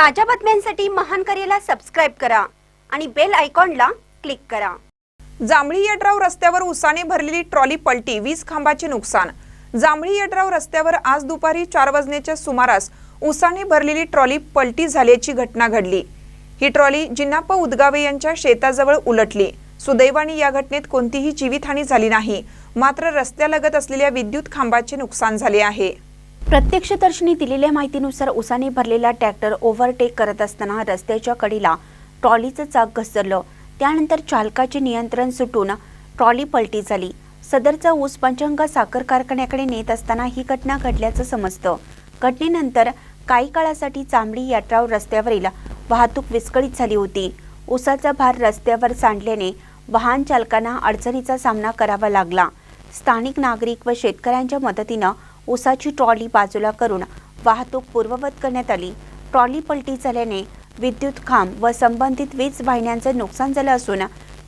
ताज्या बातम्यांसाठी महान करेला सबस्क्राईब करा आणि बेल आयकॉनला क्लिक करा. जांभळी यड्राव रस्त्यावर उसाने भरलेली ट्रॉली पलटी वीज खांबाचे नुकसान. जांभळी यड्राव रस्त्यावर आज दुपारी चार वाजण्याच्या सुमारास उसाने भरलेली ट्रॉली पलटी झाल्याची घटना घडली. ही ट्रॉली जिन्नाप्पा उदगावे यांच्या शेताजवळ उलटली. सुदैवाने या घटनेत कोणतीही जीवितहानी झाली नाही. मात्र रस्त्यालगत असलेल्या विद्युत खांबाचे नुकसान झाले आहे. प्रत्यक्षदर्शनी दिलेल्या माहितीनुसार उसाने भरलेला ट्रॅक्टर ओव्हरटेक करत असताना रस्त्याच्या कडेला ट्रॉलीचं चाक घसरलं. त्यानंतर चालकाचे नियंत्रण सुटून ट्रॉली पलटी झाली. सदरचा ऊस पंचंग साखर कारखान्याकडे नेत असताना ही घटना घडल्याचं समजतं. घटनेनंतर काही काळासाठी चांबडी यात्राव रस्त्यावरील वाहतूक विस्कळीत झाली होती. ऊसाचा भार रस्त्यावर सांडल्याने वाहन चालकांना अडचणीचा सामना करावा लागला. स्थानिक नागरिक व शेतकऱ्यांच्या मदतीनं ऊसाची ट्रॉली बाजूला करून वाहतूक पूर्ववत करण्यात आली. ट्रॉली पलटी झाल्याने विद्युत खांब व संबंधित वीज वाहिन्यांचं नुकसान झालं असून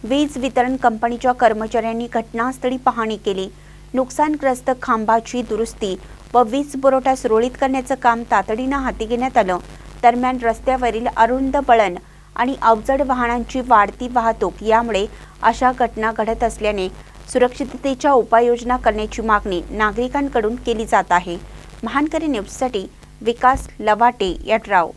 वीज वितरण कंपनीच्या कर्मचाऱ्यांनी घटनास्थळी पाहणी केली. नुकसानग्रस्त खांबाची दुरुस्ती व वीज पुरवठा सुरळीत करण्याचं काम तातडीनं हाती घेण्यात आलं. दरम्यान रस्त्यावरील अरुंद बळण आणि अवजड वाहनांची वाढती वाहतूक यामुळे अशा घटना घडत असल्याने सुरक्षिततेच्या उपाययोजना करण्याची मागणी नागरिकांकडून केली जात आहे. महानकरी न्यूजसाठी विकास लवाटे यड्राव.